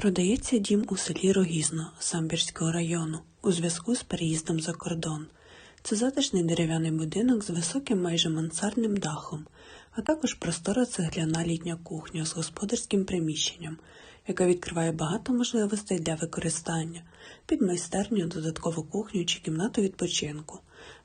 Продається дім у селі Рогізно Самбірського району у зв'язку з переїздом за кордон. Це затишний дерев'яний будинок з високим майже мансардним дахом, а також простора цегляна літня кухня з господарським приміщенням, яка відкриває багато можливостей для використання під майстерню, додаткову кухню чи кімнату відпочинку.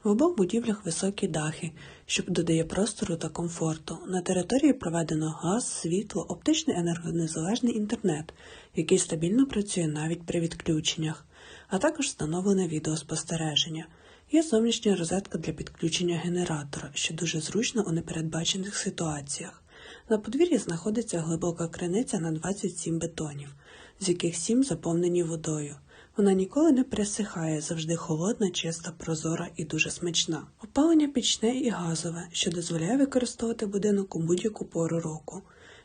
В обох будівлях високі дахи, що додає простору та комфорту. На території проведено газ, світло, оптичний енергонезалежний інтернет, який стабільно працює навіть при відключеннях, а також встановлене відеоспостереження. Є зовнішня розетка для підключення генератора, що дуже зручно у непередбачених ситуаціях. На подвір'ї знаходиться глибока криниця на 27 бетонів, з яких 7 заповнені водою. Вона ніколи не пересихає, завжди холодна, чиста, прозора і дуже смачна. Опалення пічне і газове, що дозволяє використовувати будинок у будь-яку пору року.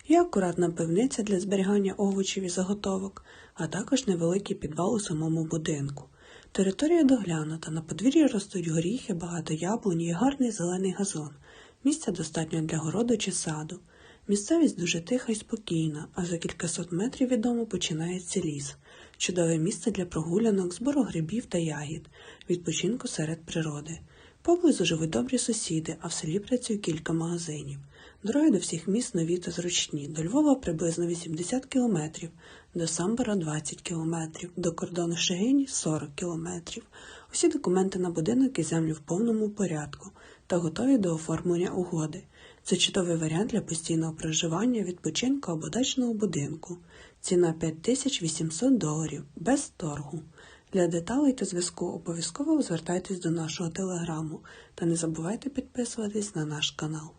Є акуратна пивниця для зберігання овочів і заготовок, а також невеликий підвал у самому будинку. Територія доглянута, на подвір'ї ростуть горіхи, багато яблунь і гарний зелений газон. Місця достатньо для городу чи саду. Місцевість дуже тиха і спокійна, а за кількасот метрів від дому починається ліс. Чудове місце для прогулянок, збору грибів та ягід, відпочинку серед природи. Поблизу живуть добрі сусіди, а в селі працює кілька магазинів. Дороги до всіх міст нові та зручні. До Львова приблизно 80 кілометрів, до Самбора 20 кілометрів, до кордону Шегині 40 кілометрів. Усі документи на будинок і землю в повному порядку та готові до оформлення угоди. Це чудовий варіант для постійного проживання, відпочинку або дачного будинку. Ціна 5800 доларів без торгу. Для деталей та зв'язку обов'язково звертайтесь до нашого телеграму та не забувайте підписуватись на наш канал.